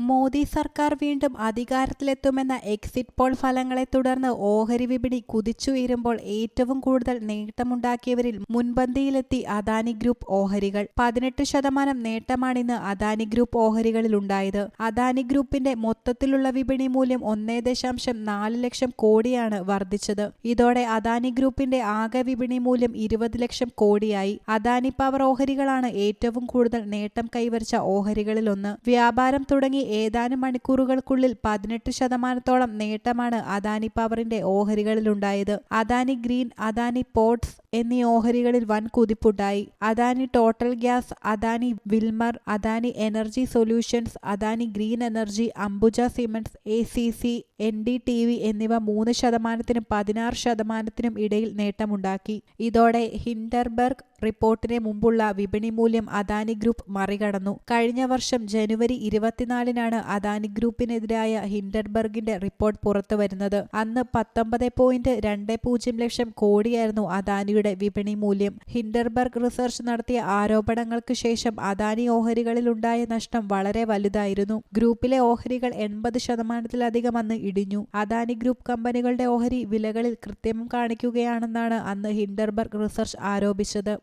മോദി സർക്കാർ വീണ്ടും അധികാരത്തിലെത്തുമെന്ന exit poll ഫലങ്ങളെ തുടർന്ന് ഓഹരി വിപണി കുതിച്ചുയരുമ്പോൾ ഏറ്റവും കൂടുതൽ നേട്ടമുണ്ടാക്കിയവരിൽ മുൻപന്തിയിലെത്തി അദാനി ഗ്രൂപ്പ് ഓഹരികൾ. പതിനെട്ട് ശതമാനം നേട്ടമാണിന്ന് അദാനി ഗ്രൂപ്പ് ഓഹരികളിലുണ്ടായത് അദാനി ഗ്രൂപ്പിന്റെ മൊത്തത്തിലുള്ള വിപണി മൂല്യം ഒന്നേ ദശാംശം നാല് ലക്ഷം കോടിയാണ് വർദ്ധിച്ചത്. ഇതോടെ അദാനി ഗ്രൂപ്പിന്റെ ആകെ വിപണി മൂല്യം ഇരുപത് ലക്ഷം കോടിയായി. അദാനി പവർ ഓഹരികളാണ് ഏറ്റവും കൂടുതൽ നേട്ടം കൈവരിച്ച ഓഹരികളിലൊന്ന്. വ്യാപാരം തുടങ്ങി ഏതാനും മണിക്കൂറുകൾക്കുള്ളിൽ പതിനെട്ട് ശതമാനത്തോളം നേട്ടമാണ് അദാനി പവറിന്റെ ഓഹരികളിലുണ്ടായത്. അദാനി ഗ്രീൻ അദാനി പോർട്സ് എന്നീ ഓഹരികളിൽ വൻ കുതിപ്പുണ്ടായി. Adani total gas Adani Wilmar Adani energy solutions Adani green energy Ambuja cements A C C N D T V എന്നിവ മൂന്ന് ശതമാനത്തിനും പതിനാറ് ശതമാനത്തിനും ഇടയിൽ നേട്ടമുണ്ടാക്കി. ഇതോടെ ഹിൻഡർബർഗ് റിപ്പോർട്ടിന് മുമ്പുള്ള വിപണി മൂല്യം അദാനി ഗ്രൂപ്പ് മറികടന്നു. കഴിഞ്ഞ വർഷം ജനുവരി ഇരുപത്തിനാലിനാണ് അദാനി ഗ്രൂപ്പിനെതിരായ ഹിൻഡർബർഗിന്റെ റിപ്പോർട്ട് പുറത്തുവരുന്നത്. അന്ന് പത്തൊമ്പത് പോയിന്റ് രണ്ട് പൂജ്യം ലക്ഷം കോടിയായിരുന്നു അദാനിയുടെ വിപണി മൂല്യം. ഹിൻഡർബർഗ് റിസർച്ച് നടത്തിയ ആരോപണങ്ങൾക്ക് ശേഷം അദാനി ഓഹരികളിലുണ്ടായ നഷ്ടം വളരെ വലുതായിരുന്നു. ഗ്രൂപ്പിലെ ഓഹരികൾ എൺപത് ശതമാനത്തിലധികം അന്ന് ഇടിഞ്ഞു. അദാനി ഗ്രൂപ്പ് കമ്പനികളുടെ ഓഹരി വിലകളിൽ കൃത്യം കാണിക്കുകയാണെന്നാണ് അന്ന് Hindenburg research ആരോപിച്ചത്.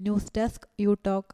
News desk you talk.